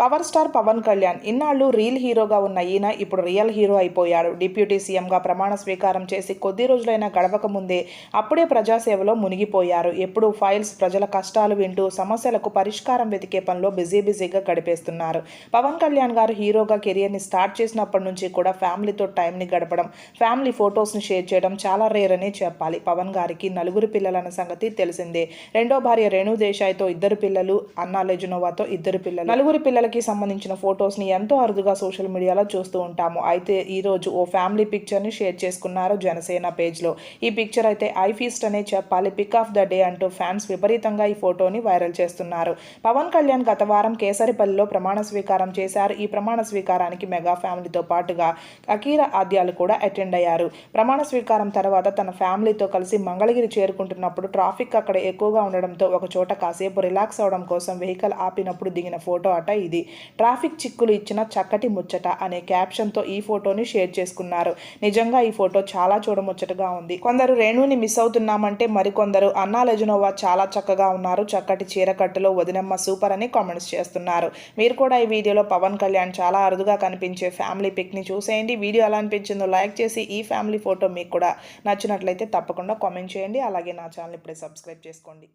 Power star Pawan Kalyan ఇన్నాళ్ళు reel హీరోగా ఉన్న ఈయన ఇప్పుడు రియల్ హీరో అయిపోయాడు. డిప్యూటీ సీఎంగా ప్రమాణ స్వీకారం చేసి కొద్ది రోజులైనా గడవక ముందే అప్పుడే ప్రజాసేవలో మునిగిపోయారు. ఎప్పుడు ఫైల్స్ ప్రజల కష్టాలు వింటూ సమస్యలకు పరిష్కారం వెతికే పనిలో బిజీ బిజీగా గడిపేస్తున్నారు. పవన్ కళ్యాణ్ గారు హీరోగా కెరియర్ని స్టార్ట్ చేసినప్పటి నుంచి కూడా ఫ్యామిలీతో టైంని గడపడం ఫ్యామిలీ ఫొటోస్ని షేర్ చేయడం చాలా రేర్ అనే చెప్పాలి. పవన్ గారికి నలుగురు పిల్లలన్న సంగతి తెలిసిందే. రెండో భార్య రేణు దేశాయ్తో ఇద్దరు పిల్లలు అన్నా లెజునోవాతో ఇద్దరు పిల్లలు. నలుగురు పిల్లలకి సంబంధించిన ఫొటోస్ని ఎంతో అరుదుగా సోషల్ మీడియాలో చూస్తూ ఉంటాము. అయితే ఈ రోజు ఓ ఫ్యామిలీ పిక్చర్ని షేర్ చేసుకున్నారు జనసేన పేజ్లో. ఈ పిక్చర్ అయితే ఐ ఫీస్ట్ అనే చెప్పాలి. పిక్ ఆఫ్ ద డే అంటూ ఫ్యాన్స్ విపరీతంగా ఈ ఫోటోని వైరల్ చేస్తున్నారు. పవన్ కళ్యాణ్ గత వారం కేసరిపల్లిలో ప్రమాణ స్వీకారం చేశారు. ఈ ప్రమాణ స్వీకారానికి మెగా ఫ్యామిలీతో పాటుగా అకీర ఆద్యాలు కూడా అటెండ్ అయ్యారు. ప్రమాణ స్వీకారం తర్వాత తన ఫ్యామిలీతో కలిసి మంగళగిరి చేరుకుంటున్నప్పుడు ట్రాఫిక్ అక్కడ ఎక్కువగా ఉండడంతో ఒక చోట కాసేపు రిలాక్స్ అవడం కోసం వెహికల్ ఆపినప్పుడు దిగిన ఫోటో అట ఇది. ట్రాఫిక్ చిక్కులు ఇచ్చిన చక్కటి ముచ్చట అనే క్యాప్షన్తో ఈ ఫోటోని షేర్ చేసుకున్నారు. నిజంగా ఈ ఫోటో చాలా చూడముచ్చటగా ఉంది. కొందరు రేణుని మిస్ అవుతున్నామంటే మరికొందరు అన్నా లెజనోవా చాలా చక్కగా ఉన్నారు. చక్కటి చీరకట్టులో వదినమ్మ సూపర్ అని కామెంట్స్ చేస్తున్నారు. మీరు కూడా ఈ వీడియోలో పవన్ కళ్యాణ్ చాలా అరుదుగా కనిపించే ఫ్యామిలీ పిక్ని చూసేయండి. వీడియో ఎలా అనిపించిందో లైక్ చేసి ఈ ఫ్యామిలీ ఫోటో మీకు కూడా నచ్చినట్లయితే తప్పకుండా కామెంట్ చేయండి. అలాగే నా ఛానల్ ఇప్పుడే సబ్స్క్రైబ్ చేసుకోండి.